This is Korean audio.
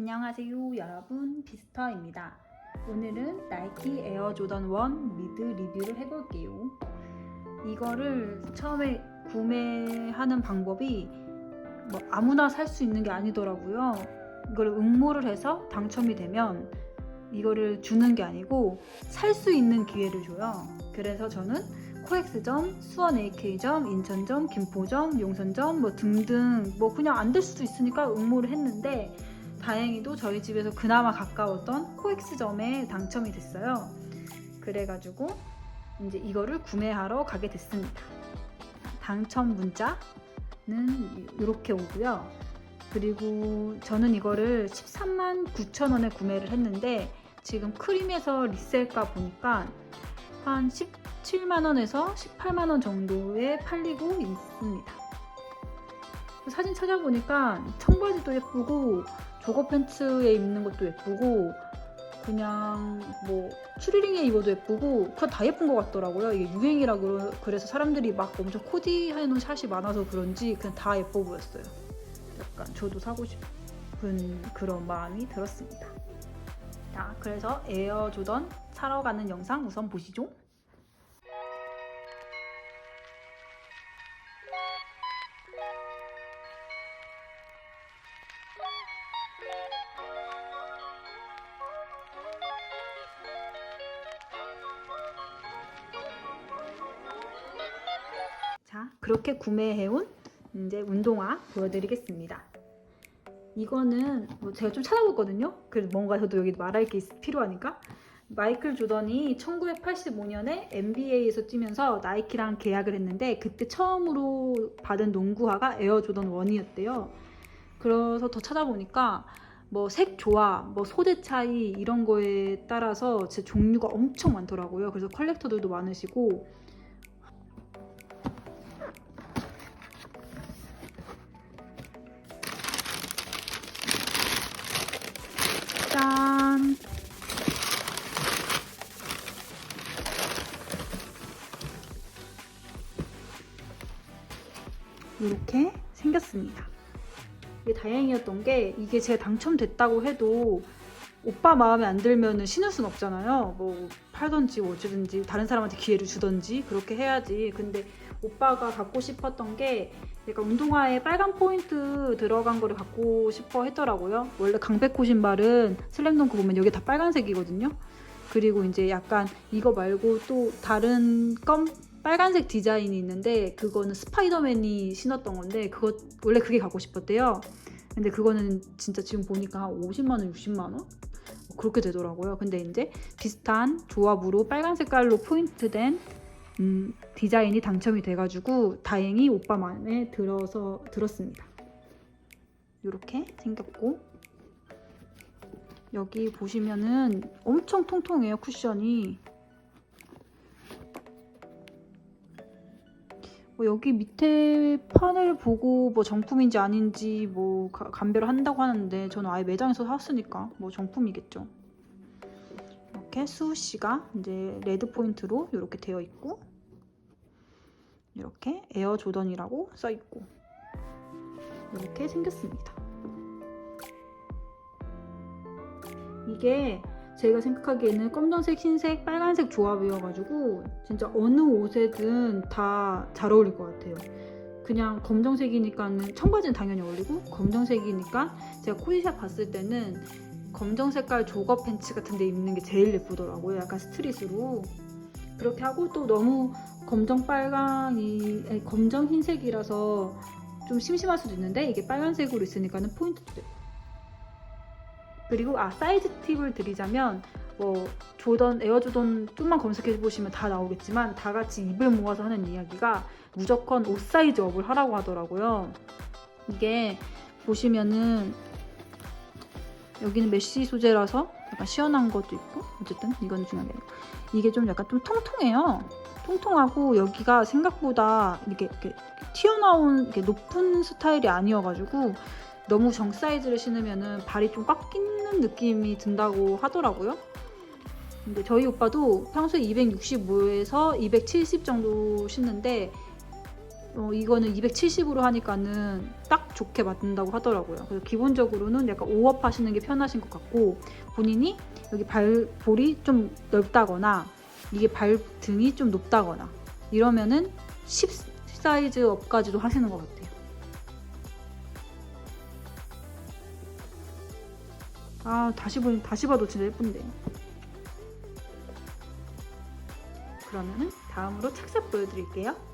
안녕하세요 여러분. 비스터입니다. 오늘은 나이키 에어 조던 1 미드 리뷰를 해볼게요. 이거를 처음에 구매하는 방법이 뭐 아무나 살 수 있는 게 아니더라고요. 이거를 응모를 해서 당첨이 되면 이거를 주는 게 아니고 살 수 있는 기회를 줘요. 그래서 저는 코엑스점, 수원 AK점, 인천점, 김포점, 용선점 뭐 등등 뭐 그냥 안 될 수도 있으니까 응모를 했는데 다행히도 저희 집에서 그나마 가까웠던 코엑스점에 당첨이 됐어요. 그래가지고 이제 이거를 구매하러 가게 됐습니다. 당첨 문자는 이렇게 오고요. 그리고 저는 이거를 13만 9천 원에 구매를 했는데 지금 크림에서 리셀가 보니까 한 17만 원에서 18만 원 정도에 팔리고 있습니다. 사진 찾아보니까 청바지도 예쁘고 조거 팬츠에 입는 것도 예쁘고 그냥 뭐 추리링에 입어도 예쁘고 그거 다 예쁜 것 같더라고요. 이게 유행이라 그러- 그래서 사람들이 막 엄청 코디해놓은 샷이 많아서 그런지 그냥 다 예뻐 보였어요. 약간 저도 사고 싶은 그런 마음이 들었습니다. 자, 그래서 에어 조던 사러 가는 영상 우선 보시죠. 그렇게 구매해온 이제 운동화 보여드리겠습니다. 이거는 뭐 제가 좀 찾아봤거든요. 그래서 뭔가 저도 여기 말할 게 있- 필요하니까. 마이클 조던이 1985년에 NBA에서 뛰면서 나이키랑 계약을 했는데 그때 처음으로 받은 농구화가 에어 조던 1이었대요. 그래서 더 찾아보니까 뭐 색 조화, 뭐 소재 차이 이런 거에 따라서 제 종류가 엄청 많더라고요. 그래서 컬렉터들도 많으시고 이렇게 생겼습니다. 이게 다행이었던 게 이게 제가 당첨됐다고 해도 오빠 마음에 안 들면 신을 순 없잖아요. 뭐 팔던지 뭐 어쩌든지 다른 사람한테 기회를 주던지 그렇게 해야지. 근데 오빠가 갖고 싶었던 게 약간 운동화에 빨간 포인트 들어간 거를 갖고 싶어 했더라고요. 원래 강백호 신발은 슬램덩크 보면 여기 다 빨간색이거든요. 그리고 이제 약간 이거 말고 또 다른 검 빨간색 디자인이 있는데 그거는 스파이더맨이 신었던 건데 그거 원래 그게 갖고 싶었대요. 근데 그거는 진짜 지금 보니까 한 50만 원, 60만 원 그렇게 되더라고요. 근데 이제 비슷한 조합으로 빨간 색깔로 포인트된 음, 디자인이 당첨이 돼가지고 다행히 오빠 마음에 들어서 들었습니다. 이렇게 생겼고 여기 보시면은 엄청 통통해요 쿠션이. 뭐 여기 밑에 판을 보고 뭐 정품인지 아닌지 뭐 가- 감별을 한다고 하는데 저는 아예 매장에서 샀으니까 뭐 정품이겠죠. 이렇게 수시가 이제 레드 포인트로 이렇게 되어 있고 이렇게 에어 조던이라고 써 있고 이렇게 생겼습니다. 이게 제가 생각하기에는 검정색, 흰색, 빨간색 조합이어가지고 진짜 어느 옷에든 다 잘 어울릴 것 같아요. 그냥 검정색이니까는 청바지는 당연히 어울리고 검정색이니까 제가 코디샵 봤을 때는 검정 색깔 조거 팬츠 같은 데 입는 게 제일 예쁘더라고요. 약간 스트릿으로. 그렇게 하고 또 너무 검정 빨강이 아니, 검정 흰색이라서 좀 심심할 수도 있는데 이게 빨간색으로 있으니까는 포인트도 돼요. 그리고 아 사이즈 팁을 드리자면 뭐 조던 에어 조던 좀만 검색해 보시면 다 나오겠지만 다 같이 입을 모아서 하는 이야기가 무조건 옷 사이즈 업을 하라고 하더라고요. 이게 보시면은 여기는 메쉬 소재라서 약간 시원한 것도 있고 어쨌든 이건 중요한 게 아니고 이게 좀 약간 좀 통통해요. 통통하고 여기가 생각보다 이렇게, 이렇게 튀어나온 이렇게 높은 스타일이 아니어가지고 너무 정 사이즈를 신으면은 발이 좀 꽉 끼는 느낌이 든다고 하더라고요. 근데 저희 오빠도 평소에 265에서 270 정도 신는데 어, 이거는 270으로 하니까는 딱 좋게 맞는다고 하더라고요. 그래서 기본적으로는 약간 5업 하시는 게 편하신 것 같고 본인이 여기 발볼이 좀 넓다거나 이게 발 등이 좀 높다거나 이러면은 10 사이즈 업까지도 하시는 것 같아요. 아 다시 보니 다시 봐도 진짜 예쁜데. 그러면은 다음으로 착색 보여드릴게요.